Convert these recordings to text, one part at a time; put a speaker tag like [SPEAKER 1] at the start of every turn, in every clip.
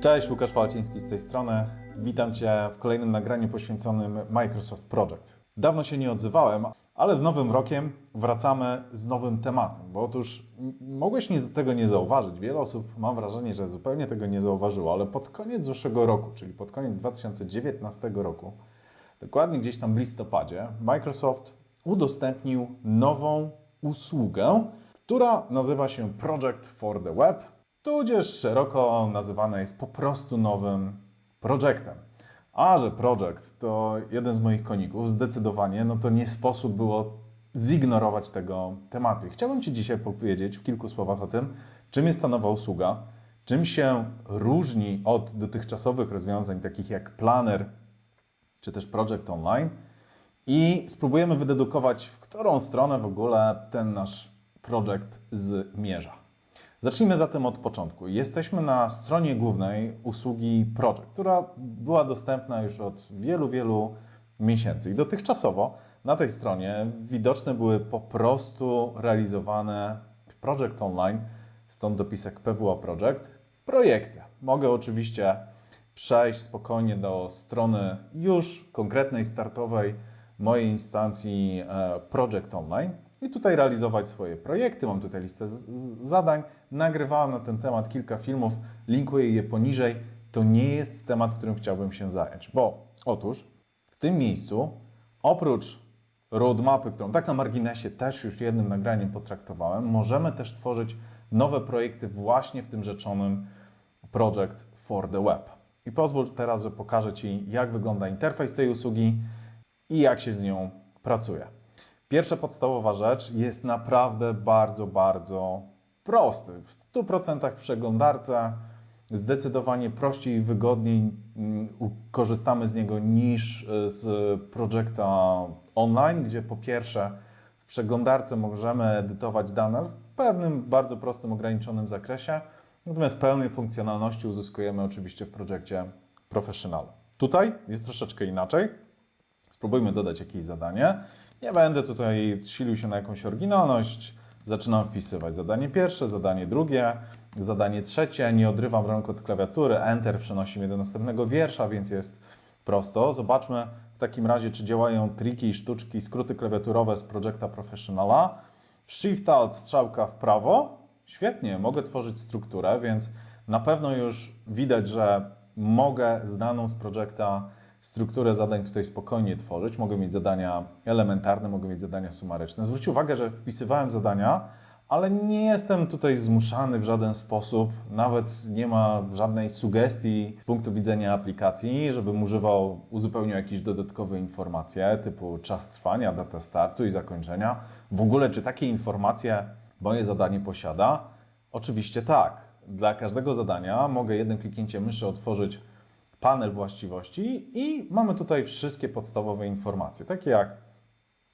[SPEAKER 1] Cześć, Łukasz Falciński z tej strony. Witam Cię w kolejnym nagraniu poświęconym Microsoft Project. Dawno się nie odzywałem, ale z nowym rokiem wracamy z nowym tematem, bo otóż mogłeś nie, tego nie zauważyć. Wiele osób, mam wrażenie, że zupełnie tego nie zauważyło, ale pod koniec zeszłego roku, czyli pod koniec 2019 roku, dokładnie gdzieś tam w listopadzie, Microsoft udostępnił nową usługę, która nazywa się Project for the Web, tudzież szeroko nazywana jest po prostu nowym projektem. A że projekt to jeden z moich koników, zdecydowanie, no to nie sposób było zignorować tego tematu. I chciałbym Ci dzisiaj powiedzieć w kilku słowach o tym, czym jest ta nowa usługa, czym się różni od dotychczasowych rozwiązań takich jak Planner czy też Project Online i spróbujemy wydedukować, w którą stronę w ogóle ten nasz projekt zmierza. Zacznijmy zatem od początku. Jesteśmy na stronie głównej usługi Project, która była dostępna już od wielu, wielu miesięcy. I dotychczasowo na tej stronie widoczne były po prostu realizowane w Project Online, stąd dopisek PWA Project, projekty. Mogę oczywiście przejść spokojnie do strony już konkretnej, startowej mojej instancji e, Project Online i tutaj realizować swoje projekty. Mam tutaj listę zadań. Nagrywałem na ten temat kilka filmów, linkuję je poniżej. To nie jest temat, którym chciałbym się zająć, bo otóż w tym miejscu oprócz roadmapy, którą tak na marginesie też już jednym nagraniem potraktowałem, możemy też tworzyć nowe projekty właśnie w tym rzeczonym Project for the Web. I pozwól teraz, że pokażę Ci, jak wygląda interfejs tej usługi i jak się z nią pracuje. Pierwsza podstawowa rzecz jest naprawdę bardzo, bardzo prosty. W 100% w przeglądarce zdecydowanie prościej i wygodniej mm, korzystamy z niego niż y, z Projecta Online, gdzie po pierwsze w przeglądarce możemy edytować dane w pewnym bardzo prostym, ograniczonym zakresie, natomiast pełnej funkcjonalności uzyskujemy oczywiście w Projectie Professional. Tutaj jest troszeczkę inaczej. Spróbujmy dodać jakieś zadanie. Nie będę tutaj silił się na jakąś oryginalność. Zaczynam wpisywać zadanie pierwsze, zadanie drugie, zadanie trzecie. Nie odrywam rąk od klawiatury. Enter przenosi mnie do następnego wiersza, więc jest prosto. Zobaczmy w takim razie, czy działają triki, sztuczki, skróty klawiaturowe z Projecta Professionala. Shift Alt, strzałka w prawo. Świetnie, mogę tworzyć strukturę, więc na pewno już widać, że mogę znaną z Projecta strukturę zadań tutaj spokojnie tworzyć. Mogę mieć zadania elementarne, mogę mieć zadania sumaryczne. Zwróć uwagę, że wpisywałem zadania, ale nie jestem tutaj zmuszany w żaden sposób, nawet nie ma żadnej sugestii z punktu widzenia aplikacji, żebym używał, uzupełniał jakieś dodatkowe informacje typu czas trwania, data startu i zakończenia. W ogóle, czy takie informacje moje zadanie posiada? Oczywiście tak. Dla każdego zadania mogę jednym kliknięciem myszy otworzyć panel właściwości i mamy tutaj wszystkie podstawowe informacje, takie jak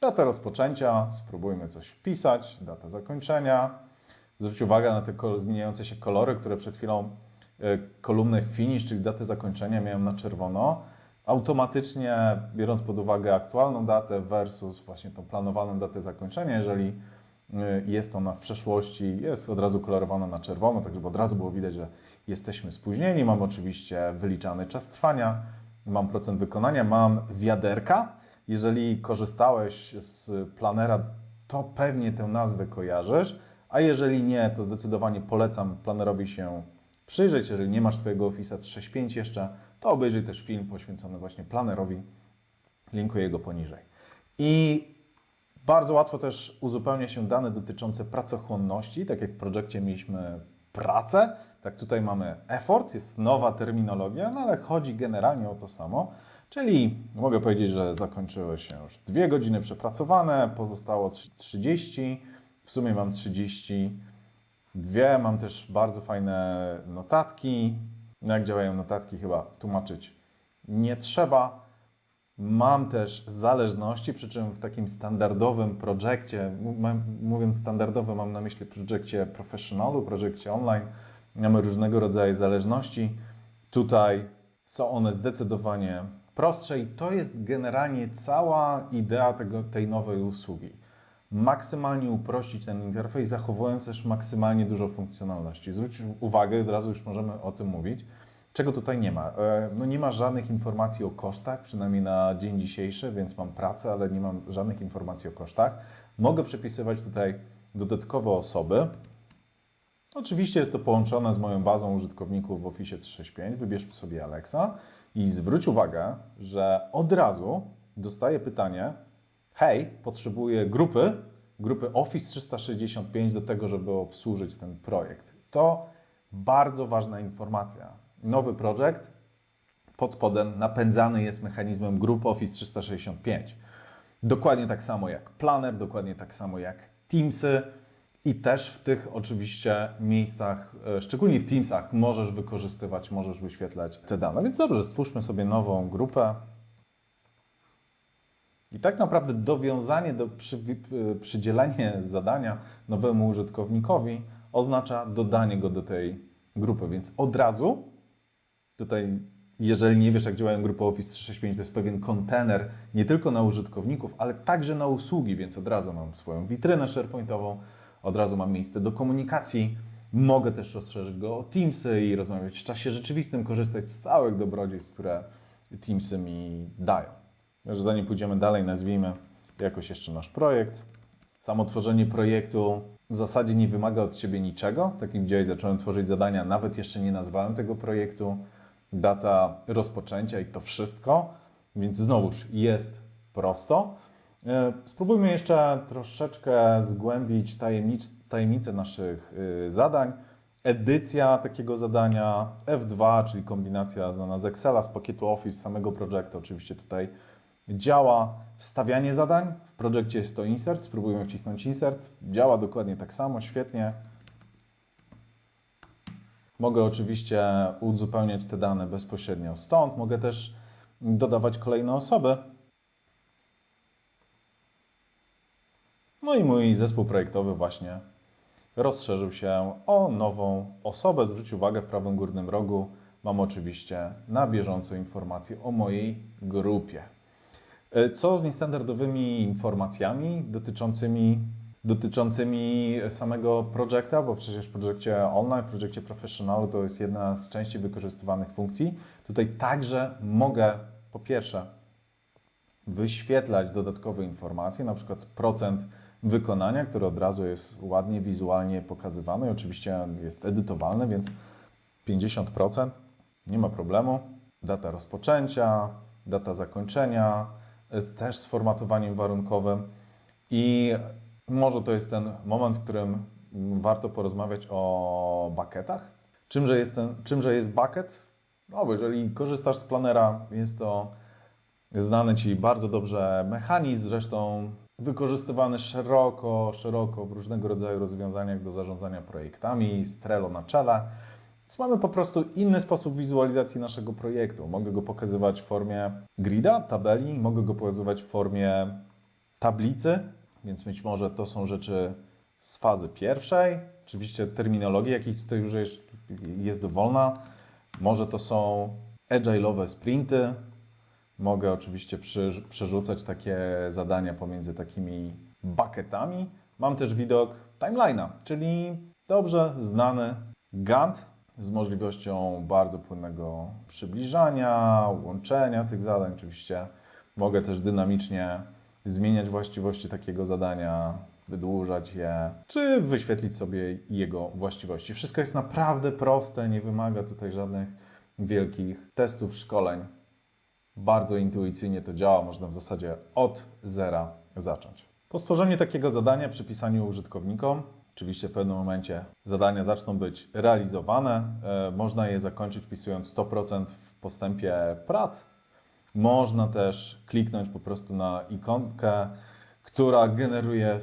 [SPEAKER 1] data rozpoczęcia, spróbujmy coś wpisać, data zakończenia. Zwróć uwagę na te zmieniające się kolory, które przed chwilą e, kolumnę finish, czyli datę zakończenia miałem na czerwono. Automatycznie, biorąc pod uwagę aktualną datę versus właśnie tą planowaną datę zakończenia, jeżeli y, jest ona w przeszłości, jest od razu kolorowana na czerwono, tak żeby od razu było widać, że jesteśmy spóźnieni. Mam oczywiście wyliczany czas trwania, mam procent wykonania, mam wiaderka. Jeżeli korzystałeś z planera, to pewnie tę nazwę kojarzysz, a jeżeli nie, to zdecydowanie polecam planerowi się przyjrzeć. Jeżeli nie masz swojego Office 365 jeszcze, to obejrzyj też film poświęcony właśnie planerowi. Linkuję go poniżej. I bardzo łatwo też uzupełnia się dane dotyczące pracochłonności. Tak jak w projekcie mieliśmy pracę, tak tutaj mamy effort, jest nowa terminologia, no ale chodzi generalnie o to samo. Czyli mogę powiedzieć, że zakończyły się już dwie godziny przepracowane, pozostało trzy- 30, w sumie mam 30. Dwie, mam też bardzo fajne notatki. No Jak działają notatki, chyba tłumaczyć nie trzeba. Mam też zależności, przy czym w takim standardowym projekcie, mówiąc standardowo, mam na myśli projekcie professionalu, projekcie online, mamy różnego rodzaju zależności. Tutaj są one zdecydowanie prostsze i to jest generalnie cała idea tego, tej nowej usługi. Maksymalnie uprościć ten interfejs, zachowując też maksymalnie dużo funkcjonalności. Zwróć uwagę, od razu już możemy o tym mówić, Czego tutaj nie ma? E, No nie ma żadnych informacji o kosztach, przynajmniej na dzień dzisiejszy, więc mam pracę, ale nie mam żadnych informacji o kosztach. Mogę przepisywać tutaj dodatkowe osoby. Oczywiście jest to połączone z moją bazą użytkowników w Office 365. Wybierzmy sobie Alexa i zwróć uwagę, że od razu dostaję pytanie: Hej, potrzebuję grupy, grupy Office 365 do tego, żeby obsłużyć ten projekt. To bardzo ważna informacja. Nowy projekt pod spodem napędzany jest mechanizmem grup Office 365. Dokładnie tak samo jak Planner, dokładnie tak samo jak Teamsy i też w tych oczywiście miejscach, e, szczególnie w Teamsach, możesz wykorzystywać, możesz wyświetlać te dane. Więc dobrze, stwórzmy sobie nową grupę. I tak naprawdę dowiązanie do przy, przydzielenie zadania nowemu użytkownikowi oznacza dodanie go do tej grupy, więc od razu tutaj, jeżeli nie wiesz, jak działają grupy Office 365, to jest pewien kontener nie tylko na użytkowników, ale także na usługi, więc od razu mam swoją witrynę SharePointową, od razu mam miejsce do komunikacji. Mogę też rozszerzyć go o Teamsy i rozmawiać w czasie rzeczywistym, korzystać z całych dobrodziejstw, które Teamsy mi dają. Także zanim pójdziemy dalej, nazwijmy jakoś jeszcze nasz projekt. Samo tworzenie projektu w zasadzie nie wymaga od Ciebie niczego. Tak jak zacząłem tworzyć zadania, nawet jeszcze nie nazwałem tego projektu. Data rozpoczęcia i to wszystko, więc znowuż jest prosto. E, Spróbujmy jeszcze troszeczkę zgłębić tajemnic tajemnice naszych y, zadań. Edycja takiego zadania F2, czyli kombinacja znana z Excela, z pakietu Office, samego projektu, oczywiście tutaj działa. Wstawianie zadań, w projekcie jest to insert, spróbujmy wcisnąć insert. Działa dokładnie tak samo, świetnie. Mogę oczywiście uzupełniać te dane bezpośrednio stąd. Mogę też dodawać kolejne osoby. No i mój zespół projektowy właśnie rozszerzył się o nową osobę. Zwróć uwagę, w prawym górnym rogu mam oczywiście na bieżąco informacje o mojej grupie. E, Co z niestandardowymi informacjami dotyczącymi, dotyczącymi samego projekta, bo przecież w projekcie online, w projekcie professionalu to jest jedna z częściej wykorzystywanych funkcji. Tutaj także mogę po pierwsze wyświetlać dodatkowe informacje, na przykład procent wykonania, który od razu jest ładnie wizualnie pokazywany oczywiście jest edytowalny, więc 50% nie ma problemu. Data rozpoczęcia, data zakończenia, też z formatowaniem warunkowym i może to jest ten moment, w którym warto porozmawiać o bucketach. Czymże jest, ten, czymże jest bucket? No, jeżeli korzystasz z planera, jest to znany Ci bardzo dobrze mechanizm, zresztą wykorzystywany szeroko, szeroko w różnego rodzaju rozwiązaniach do zarządzania projektami, z Trello na czele. Więc mamy po prostu inny sposób wizualizacji naszego projektu. Mogę go pokazywać w formie grida, tabeli, mogę go pokazywać w formie tablicy, więc być może to są rzeczy z fazy pierwszej. Oczywiście terminologia, jakich tutaj już jest, jest dowolna. Może to są agile'owe sprinty. Mogę oczywiście przerzucać takie zadania pomiędzy takimi bucketami. Mam też widok timeline'a, czyli dobrze znany Gantt z możliwością bardzo płynnego przybliżania, łączenia tych zadań. Oczywiście mogę też dynamicznie zmieniać właściwości takiego zadania, wydłużać je, czy wyświetlić sobie jego właściwości. Wszystko jest naprawdę proste, nie wymaga tutaj żadnych wielkich testów, szkoleń. Bardzo intuicyjnie to działa, można w zasadzie od zera zacząć. Po stworzeniu takiego zadania, przypisaniu użytkownikom, oczywiście w pewnym momencie zadania zaczną być realizowane. E, Można je zakończyć wpisując 100% w postępie prac. Można też kliknąć po prostu na ikonkę, która generuje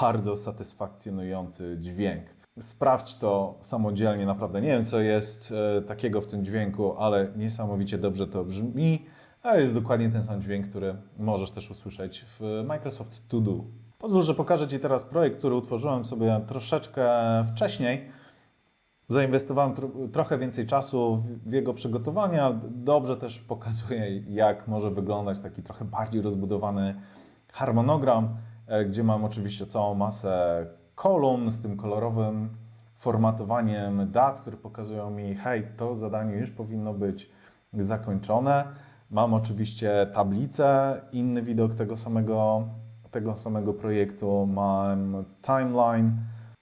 [SPEAKER 1] bardzo satysfakcjonujący dźwięk. Sprawdź to samodzielnie, naprawdę nie wiem, co jest e, takiego w tym dźwięku, ale niesamowicie dobrze to brzmi. A jest dokładnie ten sam dźwięk, który możesz też usłyszeć w Microsoft To Do. Pozwól, że pokażę Ci teraz projekt, który utworzyłem sobie troszeczkę wcześniej. Zainwestowałem tro trochę więcej czasu w, jego przygotowanie, ale dobrze też pokazuje, jak może wyglądać taki trochę bardziej rozbudowany harmonogram, e, gdzie mam oczywiście całą masę kolumn z tym kolorowym formatowaniem dat, które pokazują mi, hej, to zadanie już powinno być zakończone. Mam oczywiście tablicę, inny widok tego samego, tego samego projektu. Mam timeline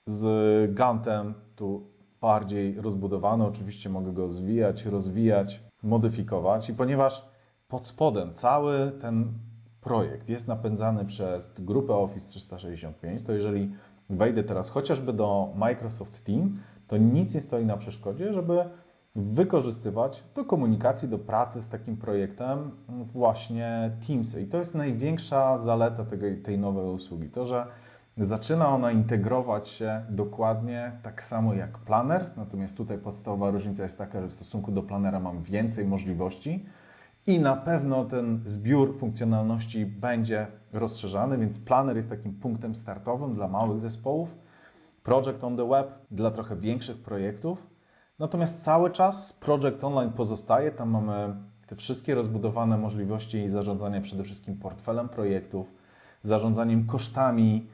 [SPEAKER 1] z Gantem, tu bardziej rozbudowany. Oczywiście mogę go zwijać, rozwijać, modyfikować. I ponieważ pod spodem cały ten projekt jest napędzany przez grupę Office 365, to jeżeli wejdę teraz chociażby do Microsoft Team, to nic nie stoi na przeszkodzie, żeby wykorzystywać do komunikacji, do pracy z takim projektem właśnie Teamsy. I to jest największa zaleta tego, tej nowej usługi. To, że zaczyna ona integrować się dokładnie tak samo jak planer, natomiast tutaj podstawowa różnica jest taka, że w stosunku do planera mam więcej możliwości i na pewno ten zbiór funkcjonalności będzie rozszerzany, więc planer jest takim punktem startowym dla małych zespołów, Project on the Web dla trochę większych projektów. Natomiast cały czas Project Online pozostaje, tam mamy te wszystkie rozbudowane możliwości zarządzania przede wszystkim portfelem projektów, zarządzaniem kosztami,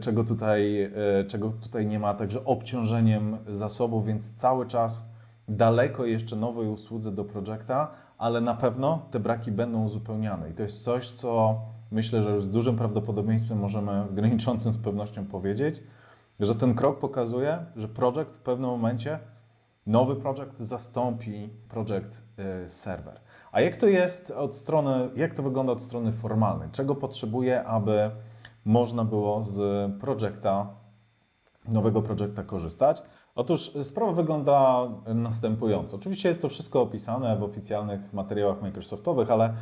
[SPEAKER 1] czego tutaj, e, czego tutaj nie ma, także obciążeniem zasobów, więc cały czas daleko jeszcze nowej usłudze do Projecta, ale na pewno te braki będą uzupełniane. I to jest coś, co myślę, że już z dużym prawdopodobieństwem możemy z graniczącą z pewnością powiedzieć, że ten krok pokazuje, że projekt w pewnym momencie, nowy projekt zastąpi projekt y, serwer. A jak to jest od strony, jak to wygląda od strony formalnej? Czego potrzebuje, aby można było z projekta, nowego projekta korzystać? Otóż sprawa wygląda następująco. Oczywiście jest to wszystko opisane w oficjalnych materiałach Microsoftowych, ale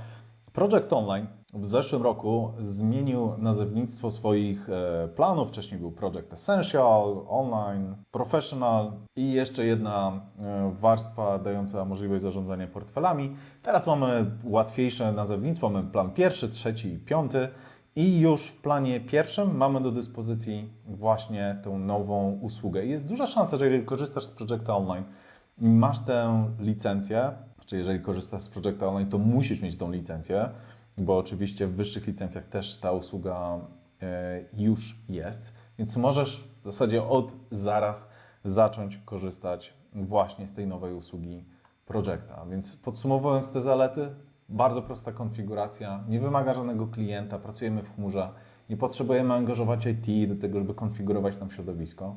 [SPEAKER 1] Project Online w zeszłym roku zmienił nazewnictwo swoich e, planów. Wcześniej był Project Essential, Online, Professional i jeszcze jedna e, warstwa dająca możliwość zarządzania portfelami. Teraz mamy łatwiejsze nazewnictwo, mamy plan pierwszy, trzeci i piąty. I już w planie pierwszym mamy do dyspozycji właśnie tę nową usługę. Jest duża szansa, że jeżeli korzystasz z Projecta Online i masz tę licencję, czy jeżeli korzystasz z Projecta Online, to musisz mieć tą licencję, bo oczywiście w wyższych licencjach też ta usługa e, już jest, więc możesz w zasadzie od zaraz zacząć korzystać właśnie z tej nowej usługi Projecta. Więc podsumowując te zalety, bardzo prosta konfiguracja, nie wymaga żadnego klienta, pracujemy w chmurze, nie potrzebujemy angażować IT do tego, żeby konfigurować tam środowisko.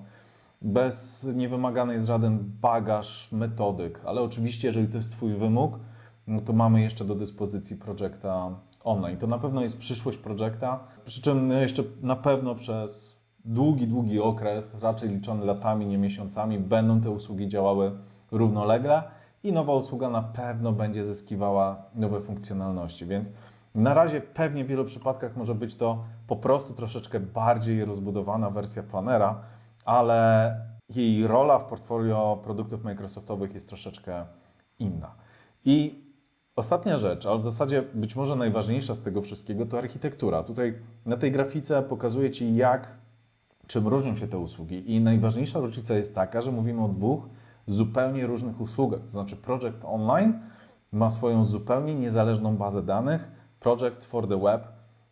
[SPEAKER 1] Bez niewymagany jest żaden bagaż metodyk, ale oczywiście, jeżeli to jest Twój wymóg, no to mamy jeszcze do dyspozycji Projecta Online. To na pewno jest przyszłość Projecta, przy czym jeszcze na pewno przez długi, długi okres, raczej liczony latami, nie miesiącami, będą te usługi działały równolegle i nowa usługa na pewno będzie zyskiwała nowe funkcjonalności. Więc na razie pewnie w wielu przypadkach może być to po prostu troszeczkę bardziej rozbudowana wersja planera, ale jej rola w portfolio produktów Microsoftowych jest troszeczkę inna. I ostatnia rzecz, ale w zasadzie być może najważniejsza z tego wszystkiego, to architektura. Tutaj na tej grafice pokazuję Ci, jak, czym różnią się te usługi. I najważniejsza różnica jest taka, że mówimy o dwóch zupełnie różnych usługach. To znaczy, Project Online ma swoją zupełnie niezależną bazę danych, Project for the Web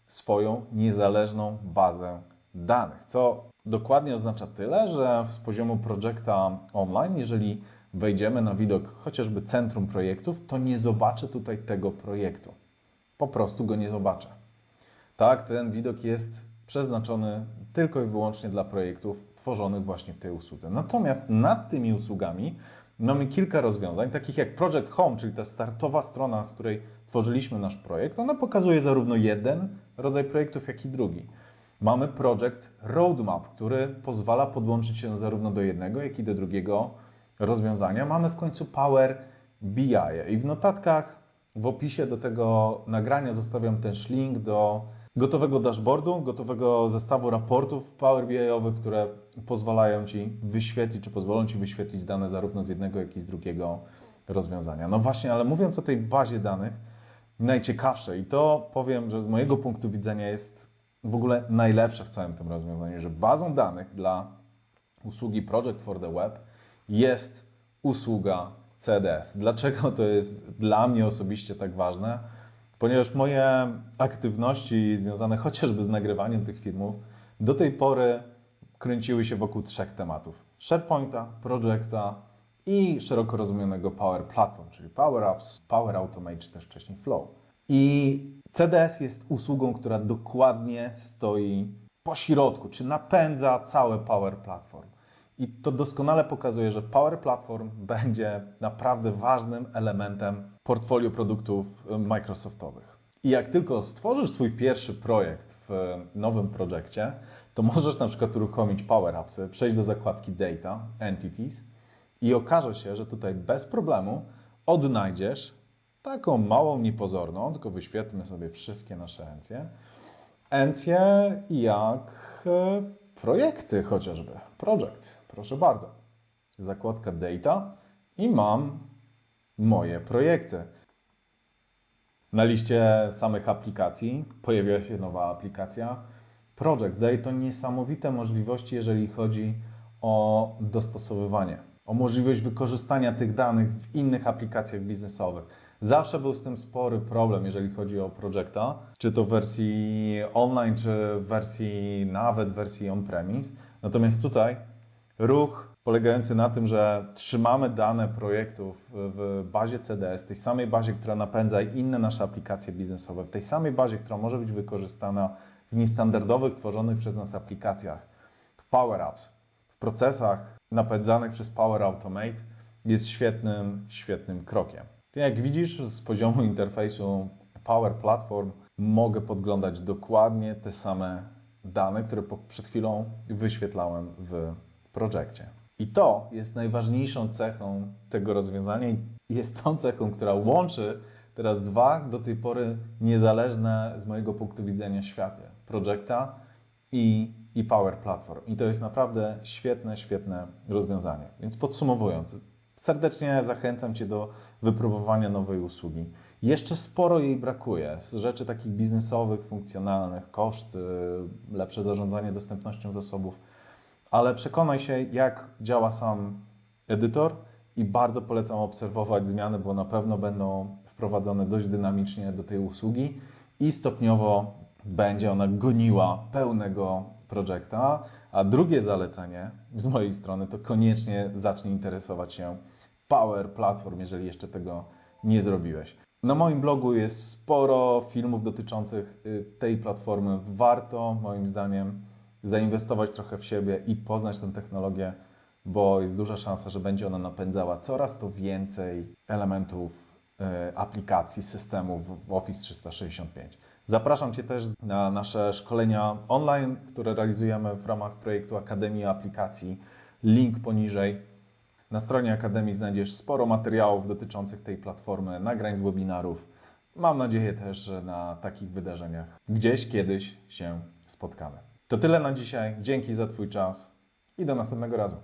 [SPEAKER 1] swoją niezależną bazę danych, co dokładnie oznacza tyle, że z poziomu Projecta Online, jeżeli wejdziemy na widok chociażby centrum projektów, to nie zobaczę tutaj tego projektu. Po prostu go nie zobaczę. Tak, ten widok jest przeznaczony tylko i wyłącznie dla projektów tworzonych właśnie w tej usłudze. Natomiast nad tymi usługami mamy kilka rozwiązań, takich jak Project Home, czyli ta startowa strona, z której tworzyliśmy nasz projekt. Ona pokazuje zarówno jeden rodzaj projektów, jak i drugi. Mamy Project Roadmap, który pozwala podłączyć się zarówno do jednego, jak i do drugiego rozwiązania. Mamy w końcu Power BI i w notatkach, w opisie do tego nagrania zostawiam też link do gotowego dashboardu, gotowego zestawu raportów Power BI-owych, które pozwalają Ci wyświetlić, czy pozwolą Ci wyświetlić dane zarówno z jednego, jak i z drugiego rozwiązania. No właśnie, ale mówiąc o tej bazie danych, najciekawsze i to powiem, że z mojego punktu widzenia jest w ogóle najlepsze w całym tym rozwiązaniu, że bazą danych dla usługi Project for the Web jest usługa CDS. Dlaczego to jest dla mnie osobiście tak ważne? Ponieważ moje aktywności związane chociażby z nagrywaniem tych filmów do tej pory kręciły się wokół trzech tematów. SharePointa, Projecta i szeroko rozumianego Power Platform, czyli Power Apps, Power Automate, czy też wcześniej Flow. I CDS jest usługą, która dokładnie stoi po środku, czy napędza całe Power Platform. I to doskonale pokazuje, że Power Platform będzie naprawdę ważnym elementem portfolio produktów y, Microsoftowych. I jak tylko stworzysz swój pierwszy projekt w nowym projekcie, to możesz na przykład uruchomić Power Appsy, przejść do zakładki Data, Entities i okaże się, że tutaj bez problemu odnajdziesz taką małą, niepozorną, tylko wyświetlmy sobie wszystkie nasze encje, encje jak projekty chociażby, project, proszę bardzo. Zakładka Data i mam moje projekty. Na liście samych aplikacji pojawiła się nowa aplikacja Project. Daje to niesamowite możliwości, jeżeli chodzi o dostosowywanie, o możliwość wykorzystania tych danych w innych aplikacjach biznesowych. Zawsze był z tym spory problem, jeżeli chodzi o Projecta, czy to w wersji online, czy w wersji nawet w wersji on-premise. Natomiast tutaj ruch polegający na tym, że trzymamy dane projektów w bazie CDS, tej samej bazie, która napędza inne nasze aplikacje biznesowe, w tej samej bazie, która może być wykorzystana w niestandardowych, tworzonych przez nas aplikacjach, w Power Apps, w procesach napędzanych przez Power Automate, jest świetnym, świetnym krokiem. Jak widzisz, z poziomu interfejsu Power Platform mogę podglądać dokładnie te same dane, które przed chwilą wyświetlałem w projekcie. I to jest najważniejszą cechą tego rozwiązania i jest tą cechą, która łączy teraz dwa do tej pory niezależne z mojego punktu widzenia światy. Projecta i, i Power Platform. I to jest naprawdę świetne, świetne rozwiązanie. Więc podsumowując, serdecznie zachęcam Cię do wypróbowania nowej usługi. Jeszcze sporo jej brakuje z rzeczy takich biznesowych, funkcjonalnych, koszty, lepsze zarządzanie dostępnością zasobów, ale przekonaj się, jak działa sam edytor i bardzo polecam obserwować zmiany, bo na pewno będą wprowadzone dość dynamicznie do tej usługi i stopniowo będzie ona goniła pełnego projekta. A drugie zalecenie z mojej strony to koniecznie zacznij interesować się Power Platform, jeżeli jeszcze tego nie zrobiłeś. Na moim blogu jest sporo filmów dotyczących y, tej platformy. Warto, moim zdaniem, zainwestować trochę w siebie i poznać tę technologię, bo jest duża szansa, że będzie ona napędzała coraz to więcej elementów y, aplikacji, systemów w Office 365. Zapraszam Cię też na nasze szkolenia online, które realizujemy w ramach projektu Akademii Aplikacji. Link poniżej. Na stronie Akademii znajdziesz sporo materiałów dotyczących tej platformy, nagrań z webinarów. Mam nadzieję też, że na takich wydarzeniach gdzieś kiedyś się spotkamy. To tyle na dzisiaj. Dzięki za Twój czas i do następnego razu.